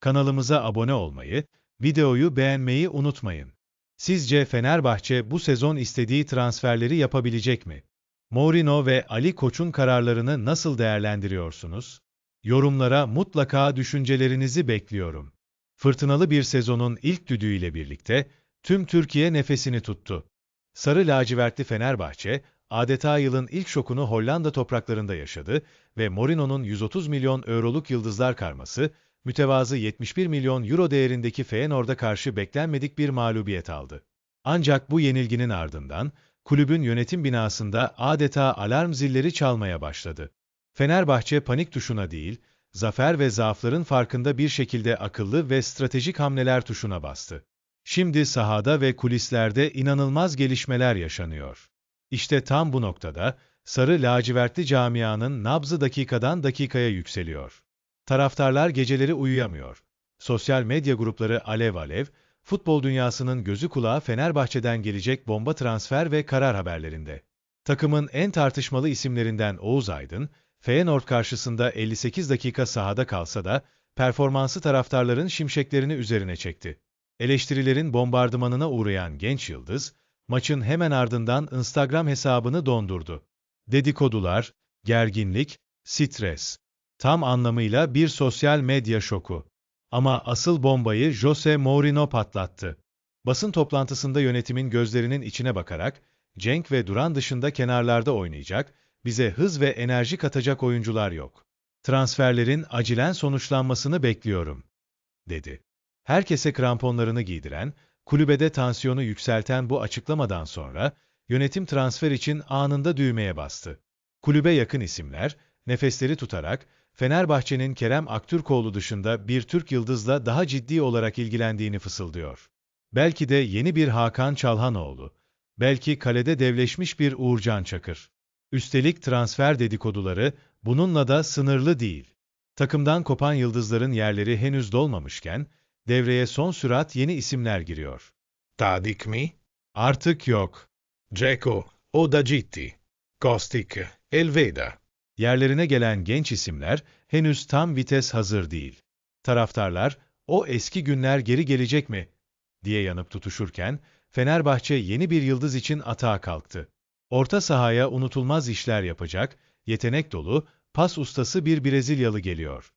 Kanalımıza abone olmayı, videoyu beğenmeyi unutmayın. Sizce Fenerbahçe bu sezon istediği transferleri yapabilecek mi? Mourinho ve Ali Koç'un kararlarını nasıl değerlendiriyorsunuz? Yorumlara mutlaka düşüncelerinizi bekliyorum. Fırtınalı bir sezonun ilk düdüğüyle birlikte tüm Türkiye nefesini tuttu. Sarı lacivertli Fenerbahçe, adeta yılın ilk şokunu Hollanda topraklarında yaşadı ve Mourinho'nun 130 milyon euroluk yıldızlar karması, mütevazı 71 milyon euro değerindeki Feyenoord'a karşı beklenmedik bir mağlubiyet aldı. Ancak bu yenilginin ardından, kulübün yönetim binasında adeta alarm zilleri çalmaya başladı. Fenerbahçe panik tuşuna değil, zafer ve zaafların farkında bir şekilde akıllı ve stratejik hamleler tuşuna bastı. Şimdi sahada ve kulislerde inanılmaz gelişmeler yaşanıyor. İşte tam bu noktada, sarı lacivertli camianın nabzı dakikadan dakikaya yükseliyor. Taraftarlar geceleri uyuyamıyor. Sosyal medya grupları alev alev, futbol dünyasının gözü kulağı Fenerbahçe'den gelecek bomba transfer ve karar haberlerinde. Takımın en tartışmalı isimlerinden Oğuz Aydın, Feyenoord karşısında 58 dakika sahada kalsa da, performansı taraftarların şimşeklerini üzerine çekti. Eleştirilerin bombardımanına uğrayan genç yıldız, maçın hemen ardından Instagram hesabını dondurdu. Dedikodular, gerginlik, stres. Tam anlamıyla bir sosyal medya şoku. Ama asıl bombayı Jose Mourinho patlattı. Basın toplantısında yönetimin gözlerinin içine bakarak, Cenk ve Duran dışında kenarlarda oynayacak, bize hız ve enerji katacak oyuncular yok. Transferlerin acilen sonuçlanmasını bekliyorum, dedi. Herkese kramponlarını giydiren, kulübede tansiyonu yükselten bu açıklamadan sonra, yönetim transfer için anında düğmeye bastı. Kulübe yakın isimler, nefesleri tutarak, Fenerbahçe'nin Kerem Aktürkoğlu dışında bir Türk yıldızla daha ciddi olarak ilgilendiğini fısıldıyor. Belki de yeni bir Hakan Çalhanoğlu, belki kalede devleşmiş bir Uğurcan Çakır. Üstelik transfer dedikoduları bununla da sınırlı değil. Takımdan kopan yıldızların yerleri henüz dolmamışken, devreye son sürat yeni isimler giriyor. Tadik mi? Artık yok. Dzeko, Odagitti, Kostik, Elveda. Yerlerine gelen genç isimler henüz tam vites hazır değil. Taraftarlar, o eski günler geri gelecek mi? diye yanıp tutuşurken, Fenerbahçe yeni bir yıldız için atağa kalktı. Orta sahaya unutulmaz işler yapacak, yetenek dolu, pas ustası bir Brezilyalı geliyor.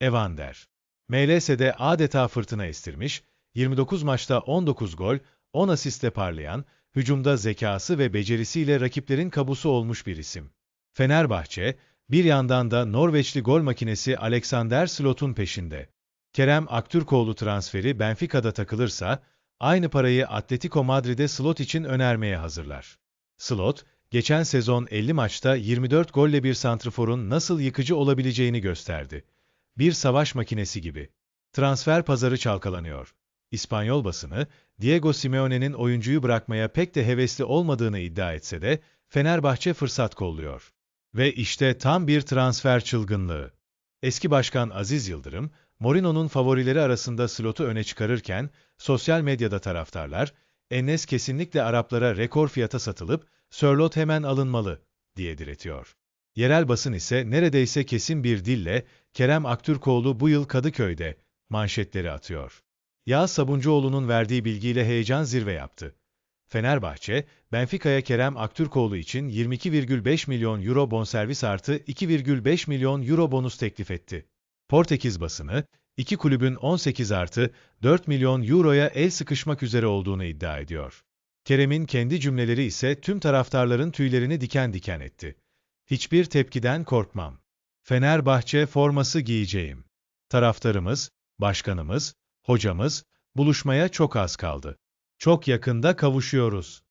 Evander. MLS'de adeta fırtına estirmiş, 29 maçta 19 gol, 10 asiste parlayan, hücumda zekası ve becerisiyle rakiplerin kabusu olmuş bir isim. Fenerbahçe, bir yandan da Norveçli gol makinesi Alexander Slot'un peşinde. Kerem Aktürkoğlu transferi Benfica'da takılırsa, aynı parayı Atletico Madrid'e Slot için önermeye hazırlar. Slot, geçen sezon 50 maçta 24 golle bir santrforun nasıl yıkıcı olabileceğini gösterdi. Bir savaş makinesi gibi. Transfer pazarı çalkalanıyor. İspanyol basını, Diego Simeone'nin oyuncuyu bırakmaya pek de hevesli olmadığını iddia etse de, Fenerbahçe fırsat kolluyor. Ve işte tam bir transfer çılgınlığı. Eski başkan Aziz Yıldırım, Mourinho'nun favorileri arasında slotu öne çıkarırken, sosyal medyada taraftarlar, Enes kesinlikle Araplara rekor fiyata satılıp, Sörlot hemen alınmalı, diye diretiyor. Yerel basın ise neredeyse kesin bir dille, Kerem Aktürkoğlu bu yıl Kadıköy'de, manşetleri atıyor. Yağız Sabuncuoğlu'nun verdiği bilgiyle heyecan zirve yaptı. Fenerbahçe, Benfica'ya Kerem Aktürkoğlu için 22,5 milyon euro bonservis artı 2,5 milyon euro bonus teklif etti. Portekiz basını, iki kulübün 18 artı 4 milyon euroya el sıkışmak üzere olduğunu iddia ediyor. Kerem'in kendi cümleleri ise tüm taraftarların tüylerini diken diken etti. Hiçbir tepkiden korkmam. Fenerbahçe forması giyeceğim. Taraftarımız, başkanımız, hocamız, buluşmaya çok az kaldı. Çok yakında kavuşuyoruz.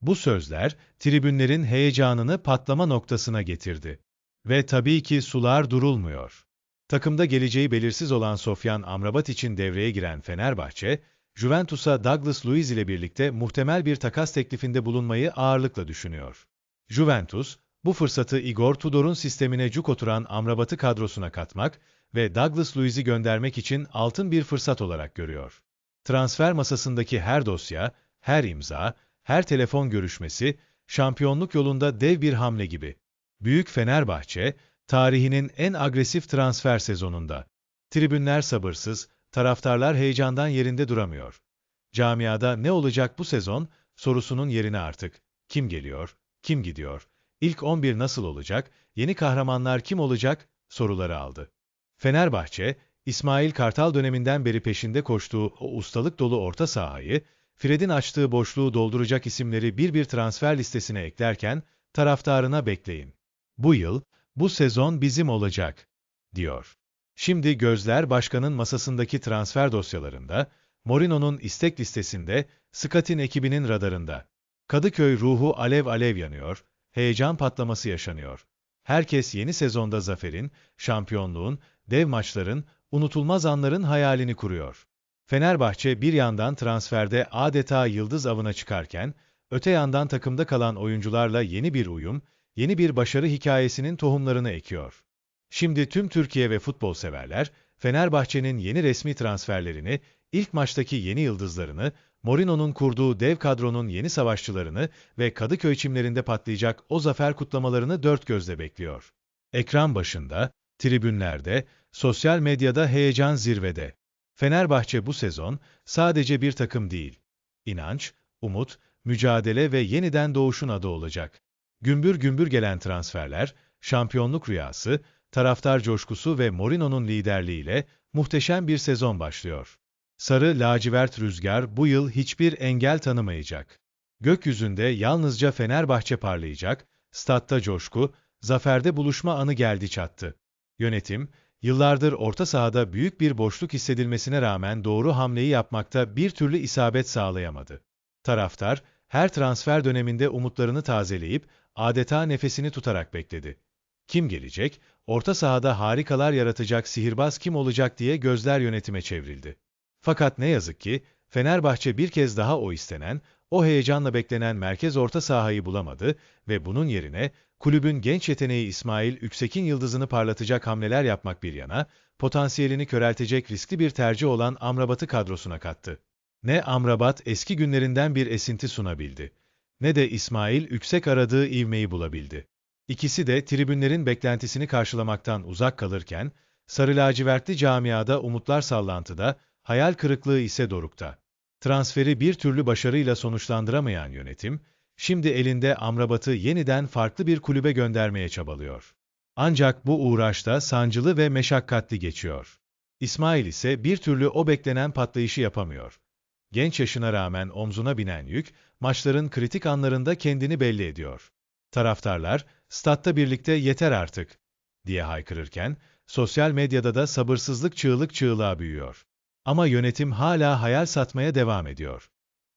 Bu sözler, tribünlerin heyecanını patlama noktasına getirdi. Ve tabii ki sular durulmuyor. Takımda geleceği belirsiz olan Sofyan Amrabat için devreye giren Fenerbahçe, Juventus'a Douglas Luiz ile birlikte muhtemel bir takas teklifinde bulunmayı ağırlıkla düşünüyor. Juventus, bu fırsatı Igor Tudor'un sistemine cuk oturan Amrabat'ı kadrosuna katmak ve Douglas Luiz'i göndermek için altın bir fırsat olarak görüyor. Transfer masasındaki her dosya, her imza, her telefon görüşmesi, şampiyonluk yolunda dev bir hamle gibi. Büyük Fenerbahçe, tarihinin en agresif transfer sezonunda. Tribünler sabırsız, taraftarlar heyecandan yerinde duramıyor. Camiada ne olacak bu sezon sorusunun yerine artık kim geliyor, kim gidiyor, ilk 11 nasıl olacak, yeni kahramanlar kim olacak soruları aldı. Fenerbahçe, İsmail Kartal döneminden beri peşinde koştuğu o ustalık dolu orta sahayı, Fred'in açtığı boşluğu dolduracak isimleri bir bir transfer listesine eklerken taraftarına bekleyin. Bu yıl, bu sezon bizim olacak, diyor. Şimdi gözler başkanın masasındaki transfer dosyalarında, Morino'nun istek listesinde, Scott'in ekibinin radarında. Kadıköy ruhu alev alev yanıyor, heyecan patlaması yaşanıyor. Herkes yeni sezonda zaferin, şampiyonluğun, dev maçların, unutulmaz anların hayalini kuruyor. Fenerbahçe bir yandan transferde adeta yıldız avına çıkarken, öte yandan takımda kalan oyuncularla yeni bir uyum, yeni bir başarı hikayesinin tohumlarını ekiyor. Şimdi tüm Türkiye ve futbol severler, Fenerbahçe'nin yeni resmi transferlerini, ilk maçtaki yeni yıldızlarını, Morino'nun kurduğu dev kadronun yeni savaşçılarını ve Kadıköy çimlerinde patlayacak o zafer kutlamalarını dört gözle bekliyor. Ekran başında, tribünlerde, sosyal medyada heyecan zirvede. Fenerbahçe bu sezon sadece bir takım değil. İnanç, umut, mücadele ve yeniden doğuşun adı olacak. Gümbür gümbür gelen transferler, şampiyonluk rüyası, taraftar coşkusu ve Morino'nun liderliğiyle muhteşem bir sezon başlıyor. Sarı lacivert rüzgar bu yıl hiçbir engel tanımayacak. Gökyüzünde yalnızca Fenerbahçe parlayacak, statta coşku, zaferde buluşma anı geldi çattı. Yönetim, yıllardır orta sahada büyük bir boşluk hissedilmesine rağmen doğru hamleyi yapmakta bir türlü isabet sağlayamadı. Taraftar, her transfer döneminde umutlarını tazeleyip adeta nefesini tutarak bekledi. Kim gelecek, orta sahada harikalar yaratacak sihirbaz kim olacak diye gözler yönetime çevrildi. Fakat ne yazık ki, Fenerbahçe bir kez daha o istenen, o heyecanla beklenen merkez orta sahayı bulamadı ve bunun yerine kulübün genç yeteneği İsmail Üksek'in yıldızını parlatacak hamleler yapmak bir yana, potansiyelini köreltecek riskli bir tercih olan Amrabat'ı kadrosuna kattı. Ne Amrabat eski günlerinden bir esinti sunabildi, ne de İsmail Üksek aradığı ivmeyi bulabildi. İkisi de tribünlerin beklentisini karşılamaktan uzak kalırken, sarı lacivertli camiada umutlar sallantıda, hayal kırıklığı ise dorukta. Transferi bir türlü başarıyla sonuçlandıramayan yönetim, şimdi elinde Amrabat'ı yeniden farklı bir kulübe göndermeye çabalıyor. Ancak bu uğraşta sancılı ve meşakkatli geçiyor. İsmail ise bir türlü o beklenen patlayışı yapamıyor. Genç yaşına rağmen omzuna binen yük, maçların kritik anlarında kendini belli ediyor. Taraftarlar, statta birlikte yeter artık, diye haykırırken, sosyal medyada da sabırsızlık çığlık çığlığa büyüyor. Ama yönetim hala hayal satmaya devam ediyor.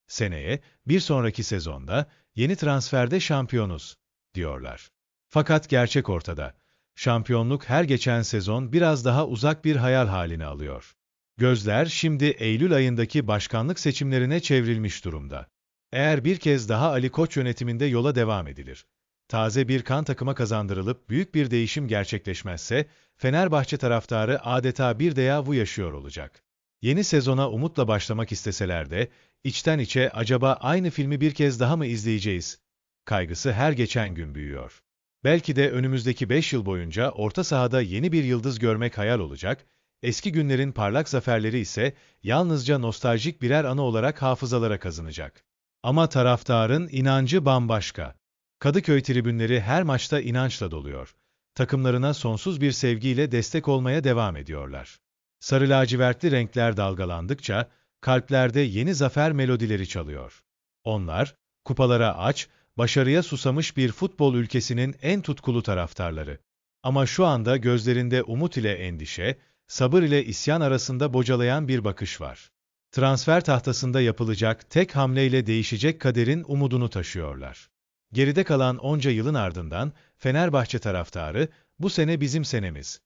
Seneye, bir sonraki sezonda, yeni transferde şampiyonuz, diyorlar. Fakat gerçek ortada. Şampiyonluk her geçen sezon biraz daha uzak bir hayal halini alıyor. Gözler şimdi Eylül ayındaki başkanlık seçimlerine çevrilmiş durumda. Eğer bir kez daha Ali Koç yönetiminde yola devam edilir, taze bir kan takıma kazandırılıp büyük bir değişim gerçekleşmezse, Fenerbahçe taraftarı adeta bir dejavu yaşıyor olacak. Yeni sezona umutla başlamak isteseler de, içten içe acaba aynı filmi bir kez daha mı izleyeceğiz? Kaygısı her geçen gün büyüyor. Belki de önümüzdeki 5 yıl boyunca orta sahada yeni bir yıldız görmek hayal olacak, eski günlerin parlak zaferleri ise yalnızca nostaljik birer anı olarak hafızalara kazınacak. Ama taraftarın inancı bambaşka. Kadıköy tribünleri her maçta inançla doluyor. Takımlarına sonsuz bir sevgiyle destek olmaya devam ediyorlar. Sarı lacivertli renkler dalgalandıkça, kalplerde yeni zafer melodileri çalıyor. Onlar, kupalara aç, başarıya susamış bir futbol ülkesinin en tutkulu taraftarları. Ama şu anda gözlerinde umut ile endişe, sabır ile isyan arasında bocalayan bir bakış var. Transfer tahtasında yapılacak tek hamleyle değişecek kaderin umudunu taşıyorlar. Geride kalan onca yılın ardından Fenerbahçe taraftarı bu sene bizim senemiz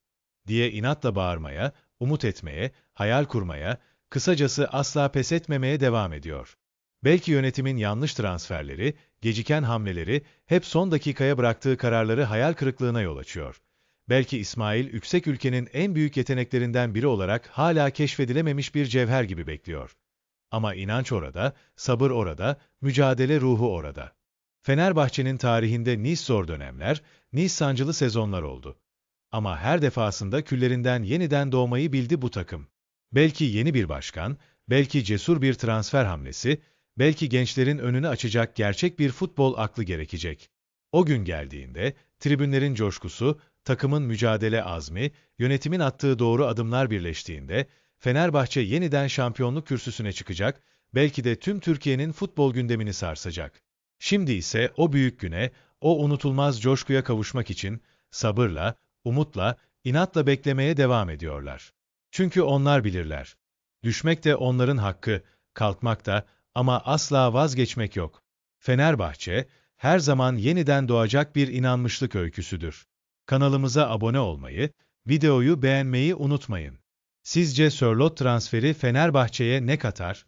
diye inatla bağırmaya, umut etmeye, hayal kurmaya, kısacası asla pes etmemeye devam ediyor. Belki yönetimin yanlış transferleri, geciken hamleleri, hep son dakikaya bıraktığı kararları hayal kırıklığına yol açıyor. Belki İsmail yüksek ülkenin en büyük yeteneklerinden biri olarak hala keşfedilememiş bir cevher gibi bekliyor. Ama inanç orada, sabır orada, mücadele ruhu orada. Fenerbahçe'nin tarihinde nice zor dönemler, nice sancılı sezonlar oldu. Ama her defasında küllerinden yeniden doğmayı bildi bu takım. Belki yeni bir başkan, belki cesur bir transfer hamlesi, belki gençlerin önünü açacak gerçek bir futbol aklı gerekecek. O gün geldiğinde, tribünlerin coşkusu, takımın mücadele azmi, yönetimin attığı doğru adımlar birleştiğinde, Fenerbahçe yeniden şampiyonluk kürsüsüne çıkacak, belki de tüm Türkiye'nin futbol gündemini sarsacak. Şimdi ise o büyük güne, o unutulmaz coşkuya kavuşmak için sabırla, umutla, inatla beklemeye devam ediyorlar. Çünkü onlar bilirler. Düşmek de onların hakkı, kalkmak da ama asla vazgeçmek yok. Fenerbahçe, her zaman yeniden doğacak bir inanmışlık öyküsüdür. Kanalımıza abone olmayı, videoyu beğenmeyi unutmayın. Sizce Sörlot transferi Fenerbahçe'ye ne katar?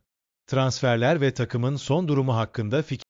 Transferler ve takımın son durumu hakkında fikir